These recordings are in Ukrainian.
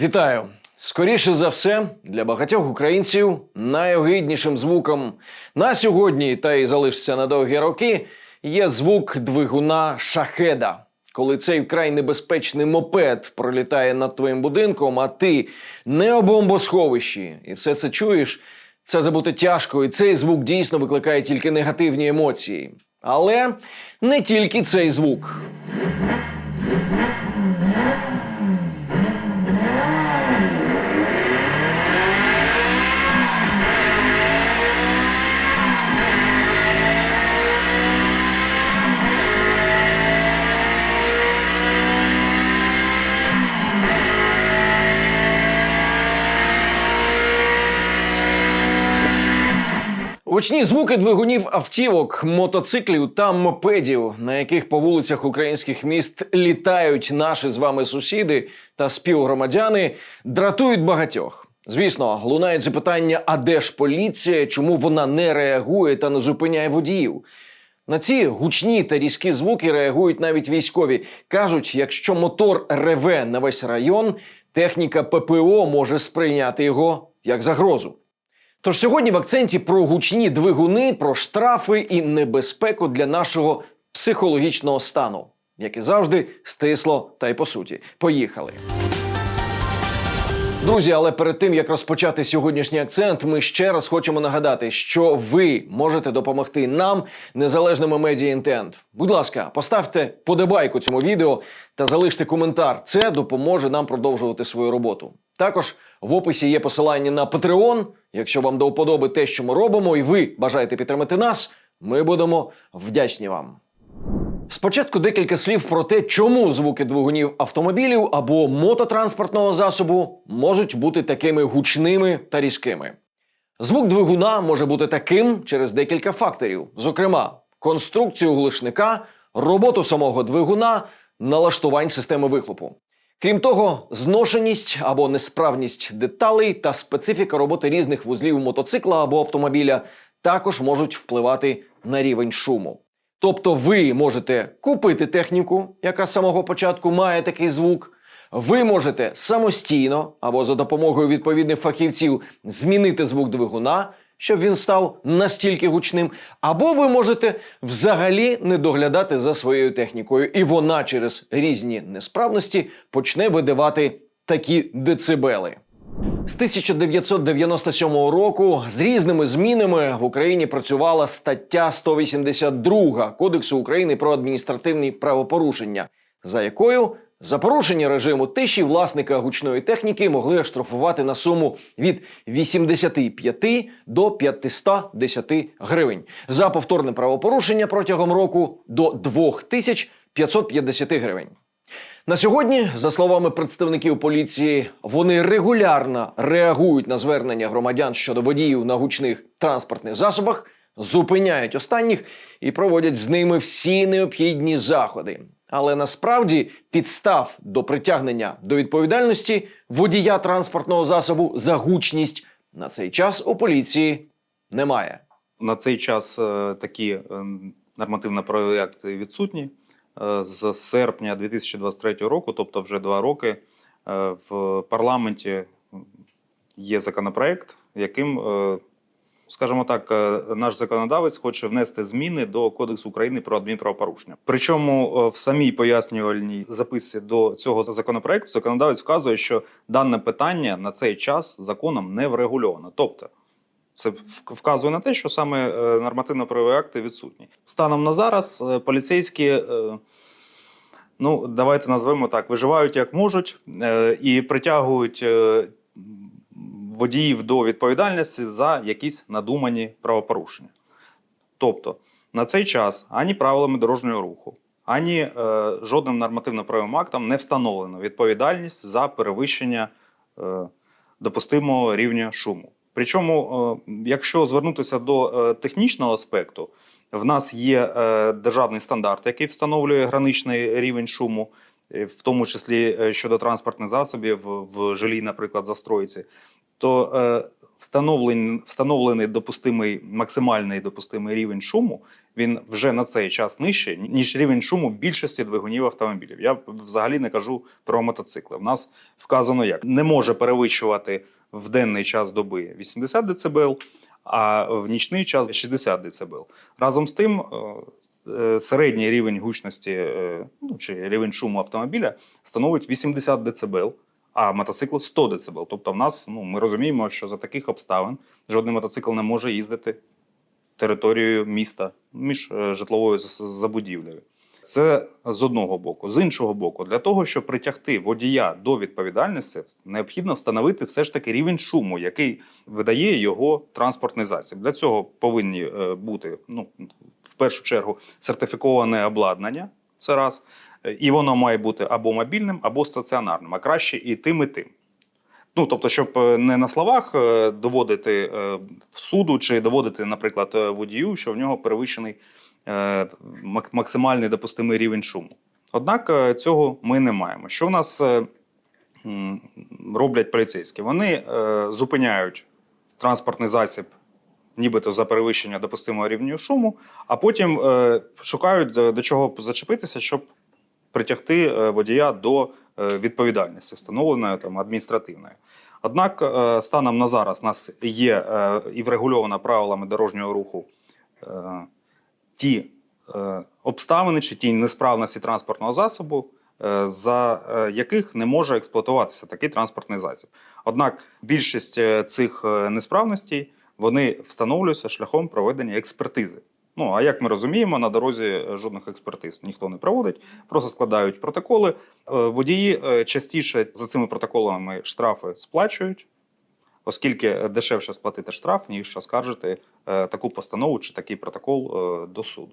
Вітаю! Скоріше за все, для багатьох українців найогиднішим звуком на сьогодні та й залишиться на довгі роки є звук двигуна шахеда. Коли цей вкрай небезпечний мопед пролітає над твоїм будинком, а ти не у бомбосховищі, і все це чуєш, це забути тяжко, і цей звук дійсно викликає тільки негативні емоції. Але не тільки цей звук. Гучні звуки двигунів автівок, мотоциклів та мопедів, на яких по вулицях українських міст літають наші з вами сусіди та співгромадяни, дратують багатьох. Звісно, лунають запитання: а де ж поліція? Чому вона не реагує та не зупиняє водіїв? На ці гучні та різкі звуки реагують навіть військові. кажуть, якщо мотор реве на весь район, техніка ППО може сприйняти його як загрозу. Тож сьогодні в акценті про гучні двигуни, про штрафи і небезпеку для нашого психологічного стану, як і завжди, стисло та й по суті. Поїхали. Друзі, але перед тим як розпочати сьогоднішній акцент, ми ще раз хочемо нагадати, що ви можете допомогти нам, незалежному медіа інтент. Будь ласка, поставте подобайку цьому відео та залиште коментар. Це допоможе нам продовжувати свою роботу. Також в описі є посилання на Patreon. Якщо вам до вподоби те, що ми робимо, і ви бажаєте підтримати нас, ми будемо вдячні вам. Спочатку декілька слів про те, чому звуки двигунів автомобілів або мототранспортного засобу можуть бути такими гучними та різкими. Звук двигуна може бути таким через декілька факторів, зокрема, конструкцію глушника, роботу самого двигуна, налаштувань системи вихлопу. Крім того, зношеність або несправність деталей та специфіка роботи різних вузлів мотоцикла або автомобіля також можуть впливати на рівень шуму. Тобто ви можете купити техніку, яка з самого початку має такий звук. Ви можете самостійно або за допомогою відповідних фахівців змінити звук двигуна, щоб він став настільки гучним, або ви можете взагалі не доглядати за своєю технікою, і вона через різні несправності почне видавати такі децибели. З 1997 року з різними змінами в Україні працювала стаття 182 Кодексу України про адміністративні правопорушення, за якою за порушення режиму тиші власника гучної техніки могли оштрафувати на суму від 85 до 510 гривень, за повторне правопорушення протягом року до 2550 гривень. На сьогодні, за словами представників поліції, вони регулярно реагують на звернення громадян щодо водіїв на гучних транспортних засобах, зупиняють останніх і проводять з ними всі необхідні заходи. Але насправді підстав до притягнення до відповідальності водія транспортного засобу за гучність на цей час у поліції немає. На цей час е, такі е, нормативно-правові акти відсутні. Е, З серпня 2023 року, тобто вже два роки, в парламенті є законопроект, яким, скажімо так, е, наш законодавець хоче внести зміни до Кодексу України про адмінправопорушення. Причому е, в самій пояснювальній записці до цього законопроекту законодавець вказує, що дане питання на цей час законом не врегульовано. Тобто, це вказує на те, що саме е, нормативно-правові акти відсутні. Станом на зараз поліцейські, ну давайте назвемо так, виживають як можуть і притягують водіїв до відповідальності за якісь надумані правопорушення. Тобто на цей час ані правилами дорожнього руху, ані е, жодним нормативно-правовим актом не встановлено відповідальність за перевищення е, допустимого рівня шуму. Причому, е, якщо звернутися до е, технічного аспекту, в нас є е, державний стандарт, який встановлює граничний рівень шуму, е, в тому числі е, щодо транспортних засобів в жилій, наприклад, застройці, то е, встановлений, встановлений допустимий максимальний допустимий рівень шуму, він вже на цей час нижчий, ніж рівень шуму більшості двигунів автомобілів. Я взагалі не кажу про мотоцикли. В нас вказано як не може перевищувати в денний час доби 80 дБ, а в нічний час 60 дБ. Разом з тим, е, е, середній рівень гучності е, ну, чи рівень шуму автомобіля становить 80 дБ, а мотоцикл 100 дБ. Тобто, в нас ну, ми розуміємо, що за таких обставин жодний мотоцикл не може їздити територією міста між е, житловою забудівлею. Це з одного боку. З іншого боку, для того, щоб притягти водія до відповідальності, необхідно встановити все ж таки рівень шуму, який видає його транспортний засіб. Для цього повинні е, бути ну, в першу чергу сертифіковане обладнання. Це раз. Е, І воно має бути або мобільним, або стаціонарним, а краще і тим, і тим. Ну, тобто, щоб е, не на словах е, доводити в суду чи доводити, наприклад, водію, що в нього перевищений максимальний допустимий рівень шуму. Однак цього ми не маємо. Що у нас роблять поліцейські? Вони зупиняють транспортний засіб, нібито за перевищення допустимого рівня шуму, а потім е, шукають до, до чого зачепитися, щоб притягти е, водія до е, відповідальності, встановленої там адміністративної. Однак, е, станом на зараз нас є е, і врегульовано правилами дорожнього руху е, ті е, обставини чи ті несправності транспортного засобу, е, за е, яких не може експлуатуватися такий транспортний засіб. Однак більшість е, цих е, несправностей вони встановлюються шляхом проведення експертизи. Ну а як ми розуміємо, на дорозі е, жодних експертиз ніхто не проводить, просто складають протоколи. Е, Водії е, частіше за цими протоколами штрафи сплачують, оскільки дешевше сплатити штраф, ніж оскаржити таку постанову чи такий протокол до суду.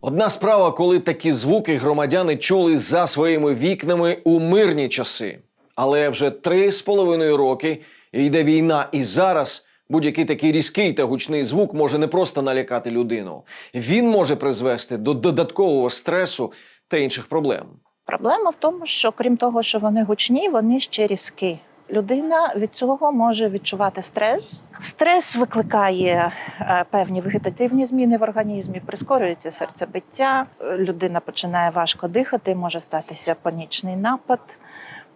Одна справа, коли такі звуки громадяни чули за своїми вікнами у мирні часи. Але вже три з половиною роки йде війна, і зараз будь-який такий різкий та гучний звук може не просто налякати людину. Він може призвести до додаткового стресу та інших проблем. Проблема в тому, що крім того, що вони гучні, вони ще різкі. Людина від цього може відчувати стрес. Стрес викликає е, певні вегетативні зміни в організмі, прискорюється серцебиття, е, людина починає важко дихати, може статися панічний напад.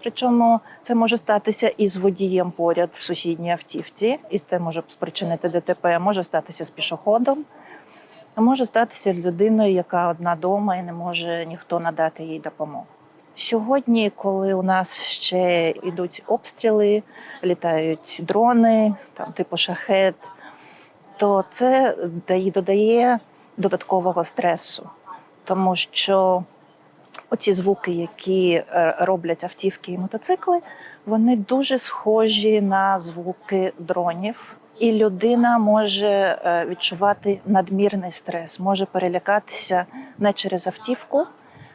Причому це може статися і з водієм поряд в сусідній автівці, і це може спричинити ДТП, може статися з пішоходом, а може статися людиною, яка одна дома і не може ніхто надати їй допомогу. Сьогодні, коли у нас ще йдуть обстріли, літають дрони, там типу шахет, то це дає- додає додаткового стресу, тому що оці звуки, які е, роблять автівки і мотоцикли, вони дуже схожі на звуки дронів. І людина може е, відчувати надмірний стрес, може перелякатися не через автівку,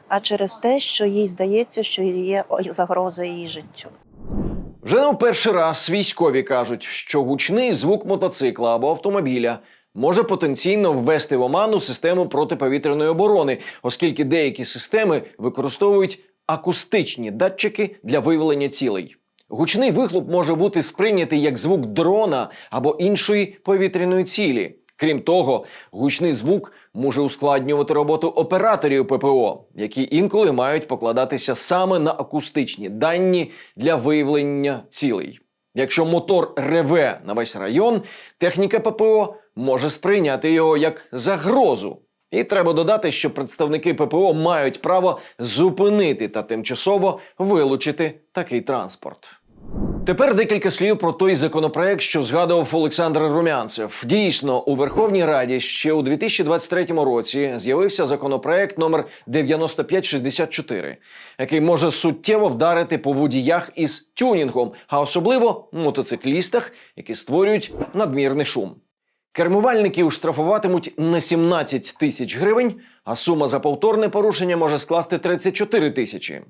а через те, що їй здається, що є загроза її життю. Вже не перший раз військові кажуть, що гучний звук мотоцикла або автомобіля може потенційно ввести в оману систему протиповітряної оборони, оскільки деякі системи використовують акустичні датчики для виявлення цілей. Гучний вихлоп може бути сприйнятий як звук дрона або іншої повітряної цілі. Крім того, гучний звук може ускладнювати роботу операторів ППО, які інколи мають покладатися саме на акустичні дані для виявлення цілей. Якщо мотор реве на весь район, техніка ППО може сприйняти його як загрозу. І треба додати, що представники ППО мають право зупинити та тимчасово вилучити такий транспорт. Тепер декілька слів про той законопроект, що згадував Олександр Румянцев. Дійсно, у Верховній Раді ще у 2023 році з'явився законопроект номер 9564, який може суттєво вдарити по водіях із тюнінгом, а особливо мотоциклістах, які створюють надмірний шум. Кермувальників штрафуватимуть на 17 тисяч гривень, а сума за повторне порушення може скласти 34 тисячі.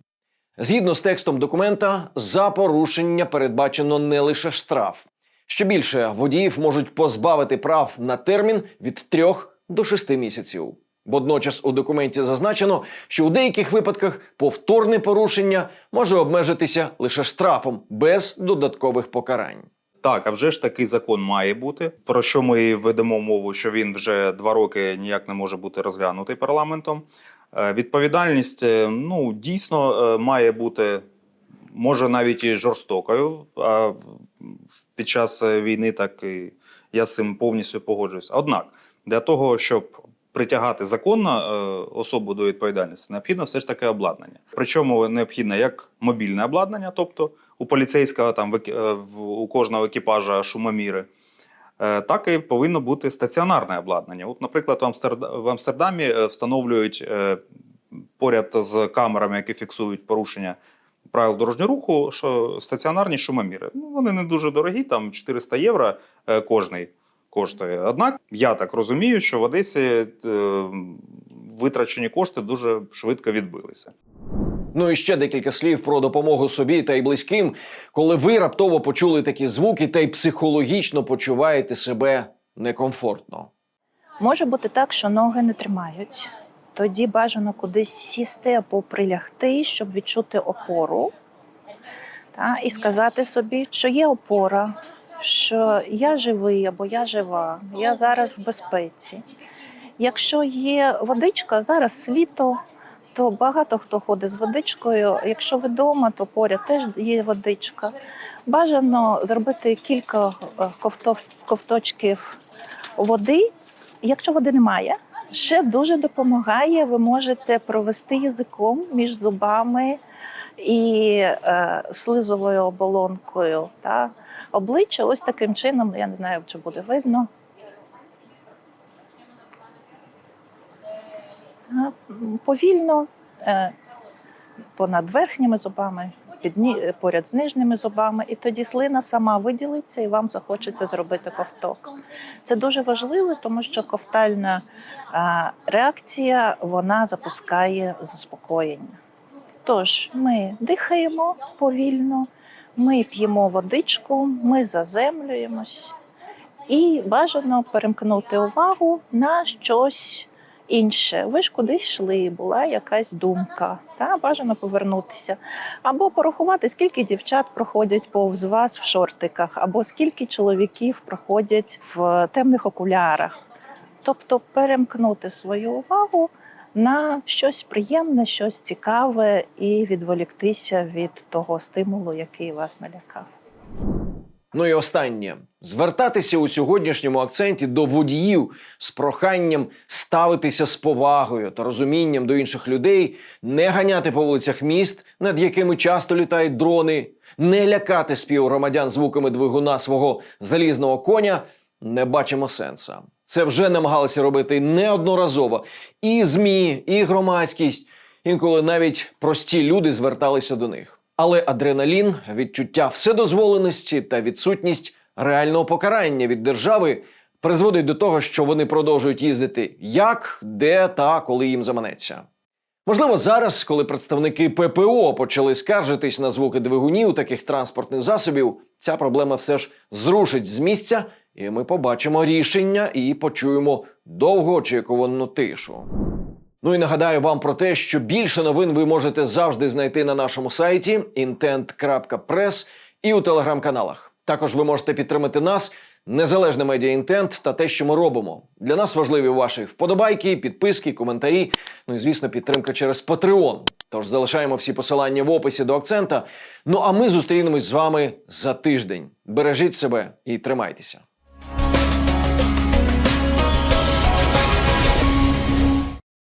Згідно з текстом документа, за порушення передбачено не лише штраф. Що більше, водіїв можуть позбавити прав на термін від 3 до 6 місяців. Водночас у документі зазначено, що у деяких випадках повторне порушення може обмежитися лише штрафом без додаткових покарань. Так, а вже ж такий закон має бути. Про що ми ведемо мову, що він вже два роки ніяк не може бути розглянутий парламентом. Е, Відповідальність е, ну дійсно е, має бути, може навіть і жорстокою. А під час війни так і я з цим повністю погоджуюсь. Однак для того, щоб притягати законно е, особу до відповідальності, необхідно все ж таки обладнання. Причому необхідно як мобільне обладнання, тобто у поліцейського там е, у кожного екіпажа шумоміри. Е, Так і повинно бути стаціонарне обладнання. От, наприклад, в Амстерда- в Амстердамі встановлюють поряд з камерами, які фіксують порушення правил дорожнього руху, що стаціонарні шумоміри. Ну, вони не дуже дорогі, там 400 євро кожний коштує. Однак я так розумію, що в Одесі е, витрачені кошти дуже швидко відбилися. Ну і ще декілька слів про допомогу собі та й близьким, коли ви раптово почули такі звуки та й психологічно почуваєте себе некомфортно. Може бути так, що ноги не тримають. Тоді бажано кудись сісти або прилягти, щоб відчути опору. Та, і сказати собі, що є опора, що я живий або я жива, я зараз в безпеці. Якщо є водичка, зараз літо, то багато хто ходить з водичкою. Якщо вдома, то поряд теж є водичка. Бажано зробити кілька е, ковтов- ковточків води. Якщо води немає, ще дуже допомагає. Ви можете провести язиком між зубами і е, слизовою оболонкою. Та? Обличчя ось таким чином, я не знаю, чи буде видно. Повільно е, понад верхніми зубами, підні, е, поряд з нижніми зубами, і тоді слина сама виділиться, і вам захочеться зробити ковток. Це дуже важливо, тому що ковтальна реакція вона запускає заспокоєння. Тож ми дихаємо повільно, ми п'ємо водичку, ми заземлюємось і бажано перемкнути увагу на щось інше. Ви ж кудись йшли, була якась думка, та бажано повернутися. Або порахувати, скільки дівчат проходять повз вас в шортиках, або скільки чоловіків проходять в темних окулярах. Тобто перемкнути свою увагу на щось приємне, щось цікаве, і відволіктися від того стимулу, який вас налякав. Ну і останнє звертатися у сьогоднішньому акценті до водіїв з проханням ставитися з повагою та розумінням до інших людей, не ганяти по вулицях міст, над якими часто літають дрони, не лякати співгромадян звуками двигуна свого залізного коня. Не бачимо сенса. Це вже намагалися робити неодноразово і ЗМІ, і громадськість. Інколи навіть прості люди зверталися до них. Але адреналін, відчуття вседозволеності та відсутність реального покарання від держави призводить до того, що вони продовжують їздити як, де та коли їм заманеться. Можливо, зараз, коли представники ППО почали скаржитись на звуки двигунів таких транспортних засобів, ця проблема все ж зрушить з місця, і ми побачимо рішення і почуємо довгоочікувану тишу. Ну і нагадаю вам про те, що більше новин ви можете завжди знайти на нашому сайті intent.press і у телеграм-каналах. Також ви можете підтримати нас, незалежне медіа інтент та те, що ми робимо. Для нас важливі ваші вподобайки, підписки, коментарі. Ну і звісно, підтримка через Patreon. Тож залишаємо всі посилання в описі до акцента. Ну а ми зустрінемось з вами за тиждень. Бережіть себе і тримайтеся.